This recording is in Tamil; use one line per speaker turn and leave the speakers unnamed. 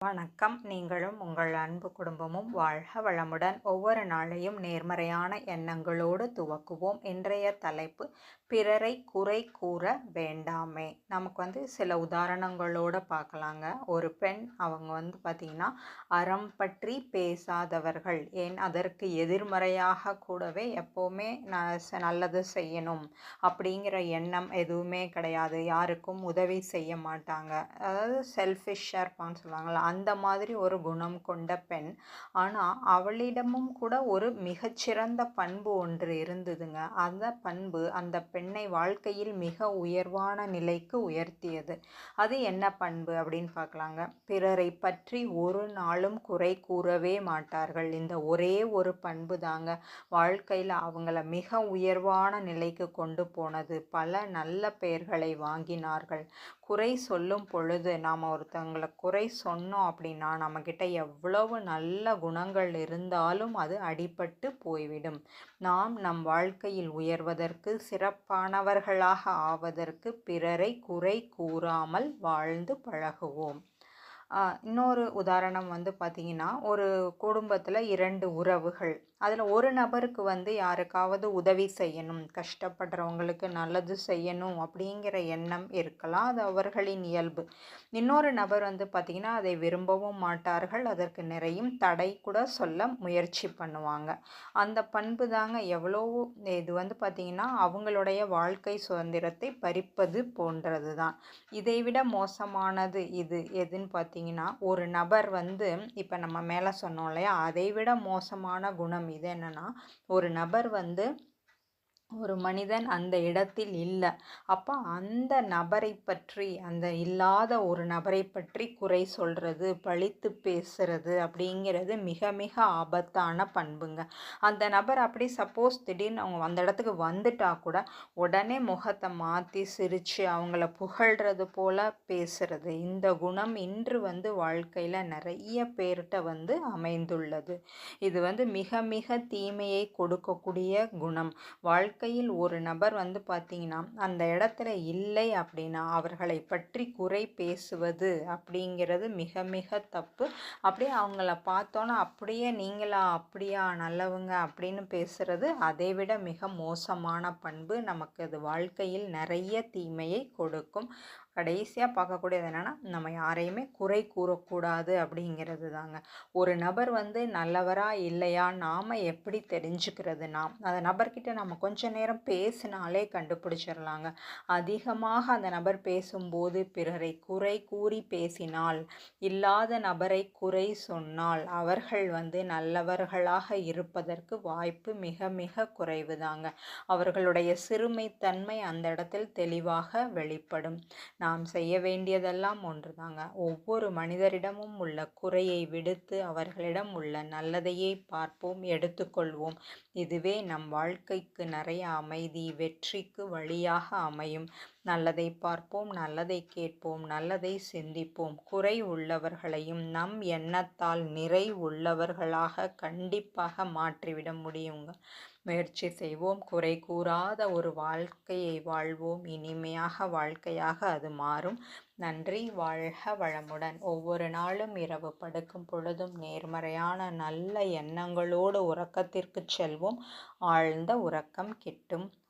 வணக்கம். நீங்களும் உங்கள் அன்பு குடும்பமும் வாழ்க வளமுடன். ஒவ்வொரு நாளையும் நேர்மறையான எண்ணங்களோடு துவக்குவோம். இன்றைய தலைப்பு பிறரை குறை கூற வேண்டாமே. நமக்கு வந்து சில உதாரணங்களோடு பார்க்கலாங்க. ஒரு பெண் அவங்க வந்து பார்த்திங்கன்னா அறம் பற்றி பேசாதவர்கள். ஏன்? அதற்கு எதிர்மறையாக கூடவே எப்போவுமே நான் நல்லது செய்யணும் அப்படிங்கிற எண்ணம் எதுவுமே கிடையாது. யாருக்கும் உதவி செய்ய மாட்டாங்க. அதாவது செல்ஃபிஷ்ஷாக இருப்பான்னு சொல்லுவாங்களா அந்த மாதிரி ஒரு குணம் கொண்ட பெண். ஆனால் அவளிடமும் கூட ஒரு மிகச்சிறந்த பண்பு ஒன்று இருந்ததுங்க. அந்த பண்பு அந்த பெண்ணை வாழ்க்கையில் மிக உயர்வான நிலைக்கு உயர்த்தியது. அது என்ன பண்பு அப்படின்னு பார்க்கலாங்க. பிறரை பற்றி ஒரு நாளும் குறை கூறவே மாட்டார்கள். இந்த ஒரே ஒரு பண்பு தாங்க. வாழ்க்கையில் அவங்கள மிக உயர்வான நிலைக்கு கொண்டு போனது. பல நல்ல பெயர்களை வாங்கினார்கள். குறை சொல்லும் பொழுது நாம் ஒருத்தவங்களை குறை சொன்னோம் அப்படின்னா நம்மக்கிட்ட எவ்வளவு நல்ல குணங்கள் இருந்தாலும் அது அடிபட்டு போய்விடும். நாம் நம் வாழ்க்கையில் உயர்வதற்கு சிறப்பானவர்களாக ஆவதற்கு பிறரை குறை கூறாமல் வாழ்ந்து பழகுவோம். இன்னொரு உதாரணம் வந்து பார்த்திங்கன்னா ஒரு குடும்பத்தில் இரண்டு உறவுகள். அதில் ஒரு நபருக்கு வந்து யாருக்காவது உதவி செய்யணும் கஷ்டப்படுறவங்களுக்கு நல்லது செய்யணும் அப்படிங்கிற எண்ணம் இருக்கலாம் அது அவர்களின் இயல்பு. இன்னொரு நபர் வந்து பார்த்திங்கன்னா அதை விரும்பவும் மாட்டார்கள் அதற்கு நிறையும் தடை கூட சொல்ல முயற்சி பண்ணுவாங்க. அந்த பண்பு தாங்க எவ்வளோ இது வந்து பார்த்திங்கன்னா அவங்களுடைய வாழ்க்கை சுதந்திரத்தை பறிப்பது போன்றது தான் இதைவிட மோசமானது இது எதுன்னு பார்த்தீங்கன்னா ஒரு நபர் வந்து இப்போ நம்ம மேலே சொன்னோம் இல்லையா அதை விட மோசமான குணம் இது என்னன்னா ஒரு நபர் வந்து ஒரு மனிதன் அந்த இடத்தில் இல்லை. அப்போ அந்த நபரை பற்றி அந்த இல்லாத ஒரு நபரை பற்றி குறை சொல்கிறது பழித்து பேசுறது அப்படிங்கிறது மிக மிக ஆபத்தான பண்புங்க. அந்த நபர் அப்படி சப்போஸ் திடீர்னு அவங்க அந்த இடத்துக்கு வந்துட்டா கூட உடனே முகத்தை மாற்றி சிரித்து அவங்கள புகழ்கிறது போல பேசுறது. இந்த குணம் இன்று வந்து வாழ்க்கையில் நிறைய பேர்கிட்ட வந்து அமைந்துள்ளது. இது வந்து மிக மிக தீமையை கொடுக்கக்கூடிய குணம். வாழ்க்கையில் ஒரு நபர் வந்து பார்த்திங்கன்னா அந்த இடத்துல இல்லை அப்படின்னா அவர்களை பற்றி குறை பேசுவது அப்படிங்கிறது மிக மிக தப்பு. அப்படியே அவங்கள பார்த்தோன்னா அப்படியே நீங்களா? அப்படியா? நல்லவங்க? அப்படின்னு பேசுறது அதை விட மிக மோசமான பண்பு. நமக்கு அது வாழ்க்கையில் நிறைய தீமையை கொடுக்கும். கடைசியாக பார்க்கக்கூடியது என்னென்னா நம்ம யாரையுமே குறை கூறக்கூடாது அப்படிங்கிறது தாங்க. ஒரு நபர் வந்து நல்லவரா இல்லையா நாம் எப்படி தெரிஞ்சுக்கிறது நாம் அந்த நபர்கிட்ட நம்ம கொஞ்ச நேரம் பேசினாலே கண்டுபிடிச்சிடலாங்க அதிகமாக அந்த நபர் பேசும்போது பிறரை குறை கூறி பேசினால் இல்லாத நபரை குறை சொன்னால் அவர்கள் வந்து நல்லவர்களாக இருப்பதற்கு வாய்ப்பு மிக மிக குறைவு தாங்க அவர்களுடைய சிறுமைத்தன்மை அந்த இடத்தில் தெளிவாக வெளிப்படும். நாம் செய்ய வேண்டியதெல்லாம் ஒன்றுதாங்க. ஒவ்வொரு மனிதரிடமும் உள்ள குறையை விடுத்து அவர்களிடம் உள்ள நல்லதையே பார்ப்போம் எடுத்துக்கொள்வோம். இதுவே நம் வாழ்க்கைக்கு நிறைய அமைதி வெற்றிக்கு வழியாக அமையும். நல்லதை பார்ப்போம் நல்லதை கேட்போம் நல்லதை சிந்திப்போம். குறை உள்ளவர்களையும் நம் எண்ணத்தால் நிறை உள்ளவர்களாக கண்டிப்பாக மாற்றிவிட முடியுங்க. முயற்சி செய்வோம். குறை கூறாத ஒரு வாழ்க்கையை வாழ்வோம். இனிமையாக வாழ்க்கையாக அது மாறும். நன்றி. வாழ்க வளமுடன். ஒவ்வொரு நாளும் இரவு படுக்கும் பொழுதும் நேர்மறையான நல்ல எண்ணங்களோடு உறக்கத்திற்கு செல்வோம். ஆழ்ந்த உறக்கம் கிட்டும்.